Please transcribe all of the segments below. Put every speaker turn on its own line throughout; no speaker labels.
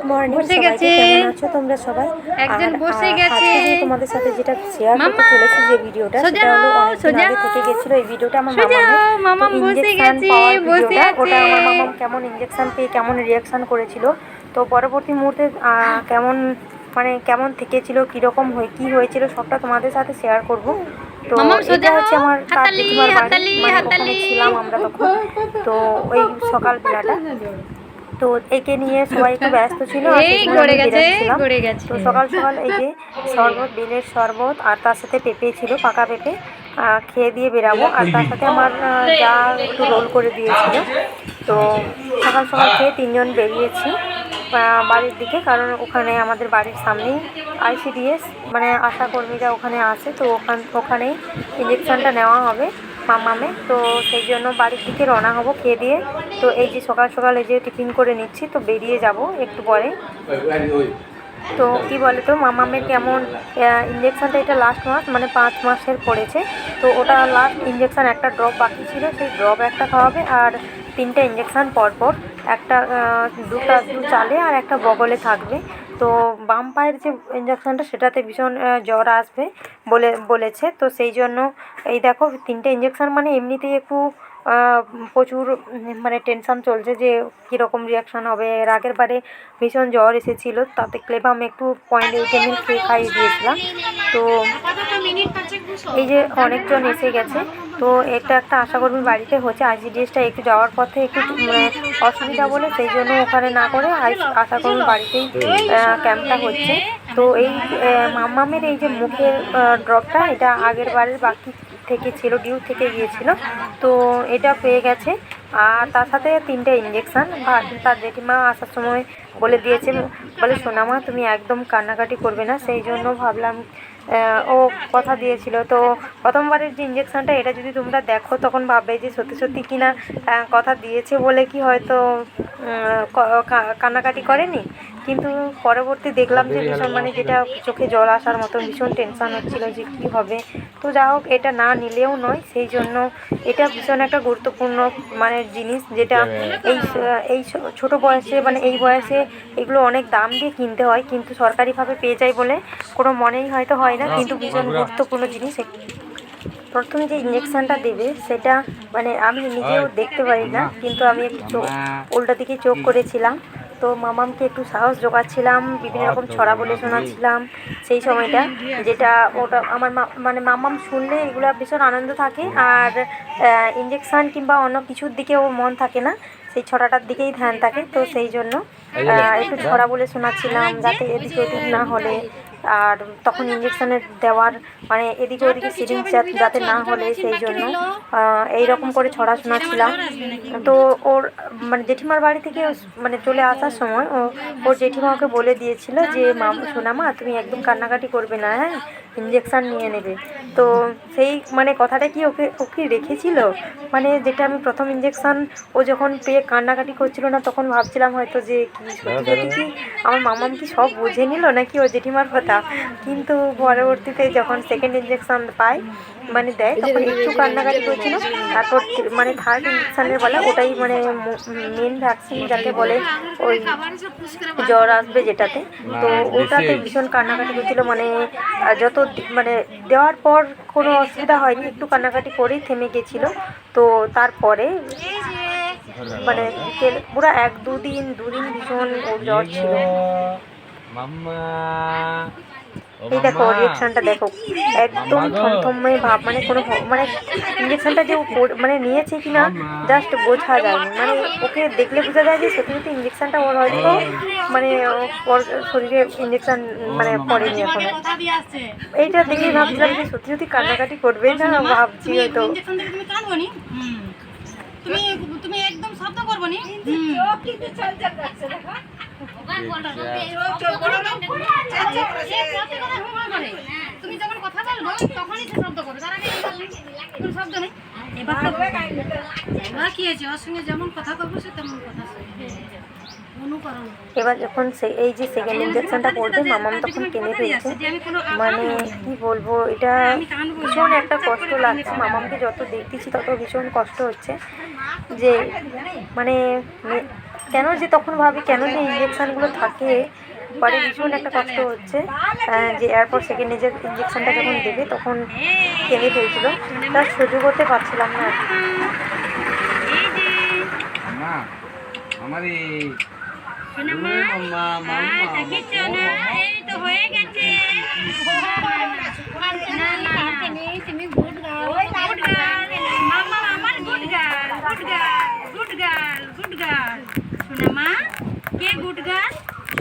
Good morning সবাইকে কেমন আছো তোমরা সবাই?
একজন বসে গেছে।
তোমাদের সাথে যেটা শেয়ার করতে
মামা,
চলেছি যে ভিডিওটা সেটা হলো অনেকদিন আগে থেকে গেছিল এই ভিডিওটা আমার তো
বসে গেছে, বসে
ভিডিওটা, ওটা আমার মামাম কেমন ইঞ্জেকশন পেয়ে কেমন রিয়াকশন করেছিল। তো পরবর্তী মুহূর্তে কেমন মানে কেমন থেকেছিল কীরকম হয়ে কি হয়েছিল সবটা তোমাদের সাথে শেয়ার করব। তো এটা হচ্ছে আমার তার
হাতালি,
জেঠিমার বাড়ি
হাতালি,
মানে ওখানে। ছিলাম আমরা তখন। তো ওই সকাল বেলাটা তো একে নিয়ে সবাই একটু ব্যস্ত ছিল। তো সকাল সকাল এই যে শরবত বেলের শরবত আর তার সাথে পেঁপে ছিল পাকা পেঁপে খেয়ে দিয়ে বেরাবো। আর তার সাথে আমার যা একটু রোল করে দিয়েছিল। তো সকাল সকাল খেয়ে তিনজন বেরিয়েছি বাড়ির দিকে কারণ ওখানে আমাদের বাড়ির সামনেই আইসিডিএস মানে আশা কর্মীরা ওখানে আছে তো ওখান ওখানেই ইঞ্জেকশনটা নেওয়া হবে। মামামে, তো সেই জন্য বাড়ির দিকে রওনা হব খেয়ে দিয়ে। তো এই যে সকাল সকাল এই যে টিফিন করে নিচ্ছি, তো বেরিয়ে যাব একটু পরে। তো কি বলে তো মামামের কেমন ইঞ্জেকশানটা এটা লাস্ট মাস মানে পাঁচ মাসের পড়েছে। তো ওটা লাস্ট ইঞ্জেকশান একটা ড্রপ বাকি ছিল, সেই ড্রপ একটা খাওয়াবে, আর তিনটে ইঞ্জেকশান পরপর। একটা দুটা, দু চালে আর একটা বগলে থাকবে। তো বাম পায়ের যে ইঞ্জেকশানটা সেটাতে ভীষণ জ্বর আসবে বলে, বলেছে। তো সেই জন্য এই দেখো, তিনটে ইঞ্জেকশন মানে এমনিতেই একটু প্রচুর মানে টেনশন চলছে যে কীরকম রিয়াকশান হবে। এর আগের বারে ভীষণ জ্বর এসেছিল তাতে ক্লেবাম একটু পয়েন্ট এইট এম খেয়ে খাইয়ে দিয়েছিলাম। তো এই যে অনেকজন এসে গেছে তো এটা একটা আশা কর্মী বাড়িতে হচ্ছে। আইসিডিএসটা একটু যাওয়ার পথে একটু মানে অসুবিধা বলে সেই জন্য ওখানে না করে আশা কর্মী বাড়িতেই ক্যাম্পটা হচ্ছে। তো এই আহ, মাম্মামের এই যে মুখের ড্রপটা এটা আগের বারের বাকি থেকে ছিল, ডিউ থেকে গিয়েছিল। তো এটা পেয়ে গেছে। আর তার সাথে তিনটে ইঞ্জেকশান তার জেঠিমা আসার সময় বলে দিয়েছে, বলে, সোনামা, তুমি একদম কান্নাকাটি করবে না। সেই জন্য ভাবলাম ও কথা দিয়েছিল। তো প্রথমবারের যে ইঞ্জেকশানটা এটা যদি তোমরা দেখো, তখন ভাববে যে সত্যি সত্যি কিনা কথা দিয়েছে বলে কি হয়তো কান্নাকাটি করেনি? কিন্তু পরবর্তী দেখলাম যে ভীষণ মানে যেটা চোখে জল আসার মতো ভীষণ টেনশান হচ্ছিল যে কী হবে। তো যা হোক এটা না নিলেও নয় সেই জন্য এটা ভীষণ একটা গুরুত্বপূর্ণ মানে জিনিস যেটা এই এই ছ- ছোট বয়সে মানে এই বয়সে এগুলো অনেক দাম দিয়ে কিনতে হয় কিন্তু সরকারিভাবে পেয়ে যায় বলে কোনো মনেই হয়তো হয় না কিন্তু ভীষণ গুরুত্বপূর্ণ জিনিস প্রথম যে ইঞ্জেকশনটা দেবে সেটা মানে আমি নিজেও দেখতে পারি না কিন্তু আমি একটু চোখ উল্টা দিকে চোখ করেছিলাম। তো মামামকে একটু সাহস জোগাচ্ছিলাম বিভিন্ন রকম ছড়া বলে শোনাচ্ছিলাম সেই সময়টা যেটা ওটা আমার মানে মামাম শুনলে এগুলো ভীষণ আনন্দ থাকে আর ইঞ্জেকশন কিংবা অন্য কিছুর দিকে ও মন থাকে না সেই ছড়াটার দিকেই ধ্যান থাকে তো সেই জন্য একটু ছড়া বলে শোনাচ্ছিলাম যাতে এদিকে না হলে। আর তখন ইঞ্জেকশনের দেওয়ার মানে এদিকে ওদিকে সিরিঞ্জ যাতে না হলে সেই জন্য এই রকম করে ছড়াশোনা ছিলাম তো ওর মানে জেঠিমার বাড়ি থেকে মানে চলে আসার সময় ও, ওর জেঠিমা ওকে বলে দিয়েছিল যে, মা সোনামা তুমি একদম কান্নাকাটি করবে না হ্যাঁ? ইঞ্জেকশন নিয়ে নেবে। তো সেই মানে কথাটা কি ওকে ওকে রেখেছিল? মানে যেটা আমি প্রথম ইঞ্জেকশান ও যখন পেয়ে কান্নাকাটি করছিল না তখন ভাবছিলাম হয়তো যে কি সত্যি সত্যি কি আমার মামাম কি সব বুঝে নিল নাকি ও জেঠিমার কথা? কিন্তু পরবর্তীতে যখন সেকেন্ড ইঞ্জেকশান পায় মানে দেয় তখন একটু কান্নাকাটি করছিল। তারপর মানে থার্ড ইঞ্জেকশনের বলে ওটাই মানে মেন ভ্যাকসিন যাকে বলে ওই জ্বর আসবে যেটাতে। তো ওটাতে ভীষণ কান্নাকাটি করছিল মানে যত মানে দেওয়ার পর কোনো অসুবিধা হয়নি একটু কান্নাকাটি করেই থেমে গেছিল। তো তারপরে মানে পুরো এক দুদিন দুদিন ভীষণ ওর জ্বর ছিল।
মাম্মা
এই দেখো রিয়েকশনটা দেখো। একদম থমথমে ভাব মানে কোনো মানে ইঞ্জেকশনটা যে ও মানে নিয়েছে কিনা জাস্ট বোঝা যায়নি মানে ওকে দেখলে বোঝা যায় যে সত্যি সত্যি ইঞ্জেকশনটা ওর হয়তো মানে ও পর- শরীরে ইঞ্জেকশন মানে পড়েনি এখনও। এইটা দেখেই ভাবছিলাম যে সত্যি সত্যি কান্নাকাটি করবে না ভাবছি হয়তো।
তুমি তুমি তুমি একদম শব্দ করব নি তুমি যখন কথা বলব তখনই সে শব্দ করবে তার আগে কোনো শব্দ নেই এবার তো এবার কি হয়েছে ওর সঙ্গে যেমন কথা বলব সে তেমন কথা শুনবে
এবার যখন এই যে সেকেন্ড ইঞ্জেকশনটা পড়বে মামাম তখন ফেলছে
কোনো
মানে কি বলব এটা ভীষণ একটা কষ্ট লাগছে মামামকে যত দেখতেছি তত ভীষণ কষ্ট হচ্ছে যে মানে কেন যে তখন ভাবি কেন যে ইঞ্জেকশানগুলো থাকে পরে ভীষণ একটা কষ্ট হচ্ছে যে এরপর সেকেন্ড যে ইঞ্জেকশানটা যখন দেবে তখন কেঁদে ফেলছিল তার সহ্য করতে পারছিলাম না আর কি।
আমার এই
সোনামা
মাম্মা
হ্যাঁ, দেখেছ না? এই তো হয়ে গেছে। না, না, না। Good girl. মাম্মা, আমার good girl, good girl, good girl, good girl. সোনামা, কে good girl?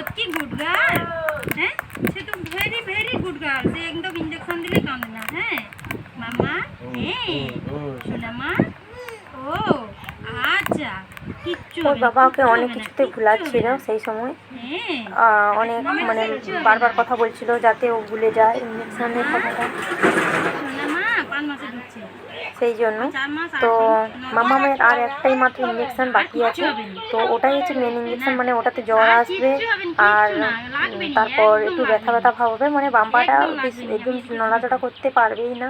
সত্যি গুড girl? হ্যাঁ? সে তো ভেরি ভেরি গুড girl. সে একদম injection দিলে কাঁদে না, হ্যাঁ? মামা হ্যাঁ। সোনামা, ও, আচ্ছা
ওর বাবা ওকে অনেক কিছুতে ভুলাচ্ছিল সেই সময়
হ্যাঁ
অনেক মানে বারবার কথা বলছিল যাতে ও ভুলে যায় ইঞ্জেকশনের কথাটা
সোনামা পাঁচ মাসে ঢুকছে
সেই জন্য তো মামামের আর একটাই মাত্র ইঞ্জেকশন বাকি আছে। তো ওটাই হচ্ছে মেন ইঞ্জেকশন মানে ওটাতে জ্বর আসবে আর তারপর একটু ব্যথা ব্যথা ভাব হবে মানে বাম্পাটা বেশ- একদম নড়াচড়া করতে পারবেই না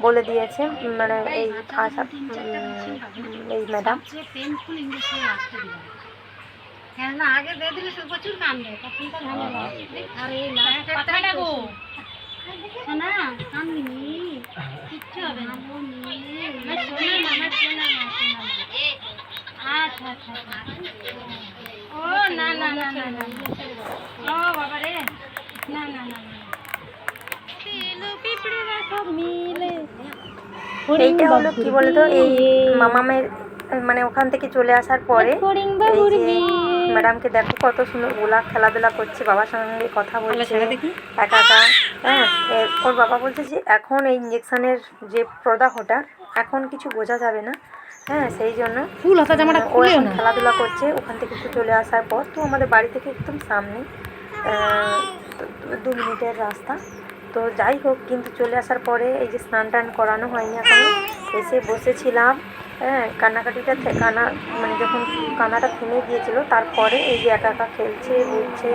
বলে দিয়েছে মানে এই আশা এই ম্যাডাম
আগে দিয়ে দিলে প্রচুর কান্দে তখন তো ভালো লাগে আর এই লাস্টেরটা গো কিচ্ছু হবে না। সোনা মামা সোনা মা আচ্ছা আচ্ছা আচ্ছা। ও না না না না না। ও বাবা রে না না না। না এলো সব মিলে।
এইটা হলো কি বলতো? এই মামামের মানে ওখান থেকে চলে আসার পরে ম্যাডামকে দেখো কত সুন্দর ওলা খেলাধুলা করছে বাবার সঙ্গে কথা বলছে। একা একা। হ্যাঁ ওর বাবা বলছে যে এখন এই ইঞ্জেকশনের যে প্রদাহটা এখন কিছু বোঝা যাবে না। হ্যাঁ সেই জন্য
ফুল হাতা জামাটা
ও এখন খেলাধুলা করছে ওখান থেকে একটু চলে আসার পর। তো আমাদের বাড়ি থেকে একদম সামনে দু মিনিটের রাস্তা। তো যাই হোক কিন্তু চলে আসার পরে এই যে স্নান টান করানো হয়নি এখন এসে বসেছিলাম। হ্যাঁ কান্নাকাটিটা কান্না মানে যখন কান্নাটা থেমে গিয়েছিল তারপরে এই যে একা একা খেলছে বুঝছে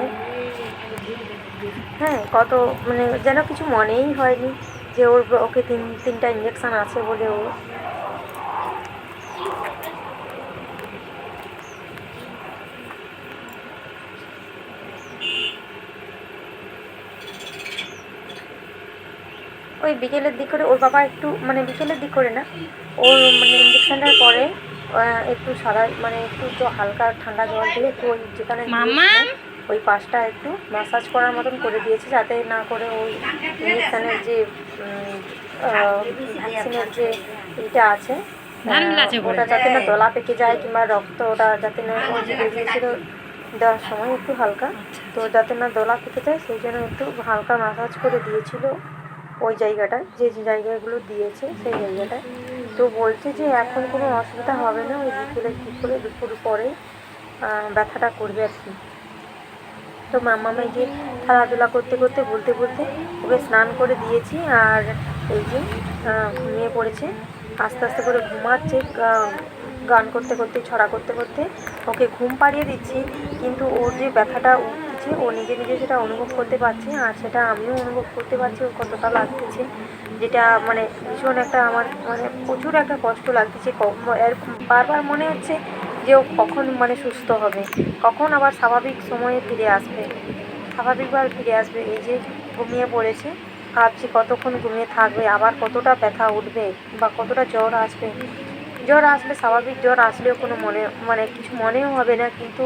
হ্যাঁ কত মানে যেন কিছু মনেই হয়নি যে ওর ওকে তিন তিনটা ইঞ্জেকশন আছে বলে ও ওই বিকেলের দিক করে ওর বাবা একটু মানে বিকেলের দিক করে না ওর মানে ইঞ্জেকশনটার পরে একটু সাদা মানে একটু তো হালকা ঠান্ডা জল দিয়ে একটু ওই যেখানে ওই পাশটা একটু ম্যাসাজ করার মতন করে দিয়েছে যাতে না করে ওই ইঞ্জেকশনের যে ভ্যাকসিনের যে ইটা আছে। ওটা যাতে না দলা পেকে যায় কিংবা রক্ত ওটা যাতে না ওই যে বেরিয়েছিল দেওয়ার সময় একটু হালকা। তো যাতে না দলা পেকে যায় সেই জন্য একটু হালকা ম্যাসাজ করে দিয়েছিল ওই জায়গাটায় যে জায়গাগুলো দিয়েছে সেই জায়গাটায়। তো বলছে যে এখন কোনো অসুবিধা হবে না ওই দিক করে দুপুর পরে ব্যথাটা করবে আর কি। তো মামামে যে খেলাধুলা করতে করতে, বলতে বলতে ওকে স্নান করে দিয়েছি আর এই যে ঘুমিয়ে পড়েছে। আস্তে আস্তে করে ঘুমাচ্ছে গান করতে করতে, ছড়া করতে করতে। ওকে ঘুম পাড়িয়ে দিচ্ছি, কিন্তু ওর যে ব্যথাটা উঠছে, ও নিজে নিজে সেটা অনুভব করতে পারছে আর সেটা আমিও অনুভব করতে পারছি, ও কতটা লাগতেছে। যেটা মানে ভীষণ একটা আমার মানে প্রচুর একটা কষ্ট লাগতেছে। বারবার মনে হচ্ছে যে ও কখন মানে সুস্থ হবে, কখন আবার স্বাভাবিক সময়ে ফিরে আসবে, স্বাভাবিকভাবে ফিরে আসবে। এই যে ঘুমিয়ে পড়েছে, ভাবছি কতক্ষণ ঘুমিয়ে থাকবে, আবার কতটা ব্যথা উঠবে বা কতটা জ্বর আসবে। জ্বর আসলে স্বাভাবিক জ্বর আসলেও কোনো মনে মানে কিছু মনেও হবে না, কিন্তু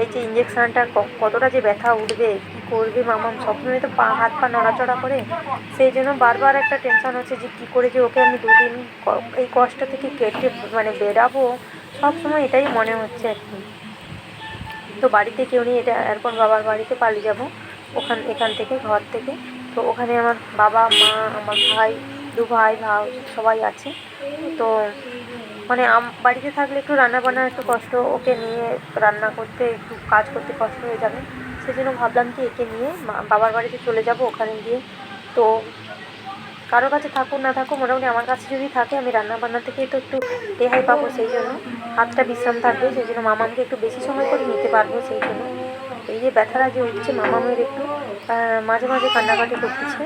এই যে ইঞ্জেকশানটা কতটা যে ব্যথা উঠবে, কী করবে মামাম সবসময় তো পা, হাত পা নড়াচড়া করে। সেই জন্য বারবার একটা টেনশন হচ্ছে যে কী করে যে ওকে আমি দুদিন এই কষ্ট থেকে কেটে মানে বেরাবো সবসময় এটাই মনে হচ্ছে কি। তো বাড়িতে কেউ নেই, এটা এরপর বাবার বাড়িতে পালিয়ে যাব, ওখান, এখান থেকে, ঘর থেকে। তো ওখানে আমার বাবা, মা, আমার ভাই, দু ভাই, ভাও, সবাই আছে। তো মানে আম- বাড়িতে থাকলে একটু রান্না বান্না একটু কষ্ট, ওকে নিয়ে রান্না করতে, একটু কাজ করতে কষ্ট হয়ে যাবে। সেজন্য ভাবলাম কি, একে নিয়ে বাবার বাড়িতে চলে যাব ওখানে গিয়ে। তো কারোর কাছে থাকুক, না থাকুক, মোটামুটি আমার কাছে যদি থাকে, আমি রান্না বান্না থেকে তো একটু রেহাই পাবো সেই জন্য। হাতটা বিশ্রাম থাকবে, সেই জন্য মামা আমাকে একটু বেশি সময় করে নিতে পারব সেই জন্য। এই যে ব্যথাটা যে উঠছে মামামের একটু মাঝে মাঝে কান্নাকাটি করতেছে।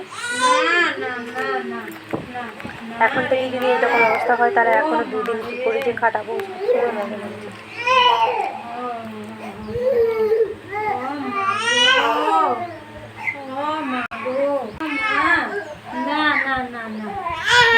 এখন থেকে যদি এরকম অবস্থা হয় তারা এখনও দুদিন কী করে যে কাটাবো, সেটা মনে হচ্ছে não, não.
Ah!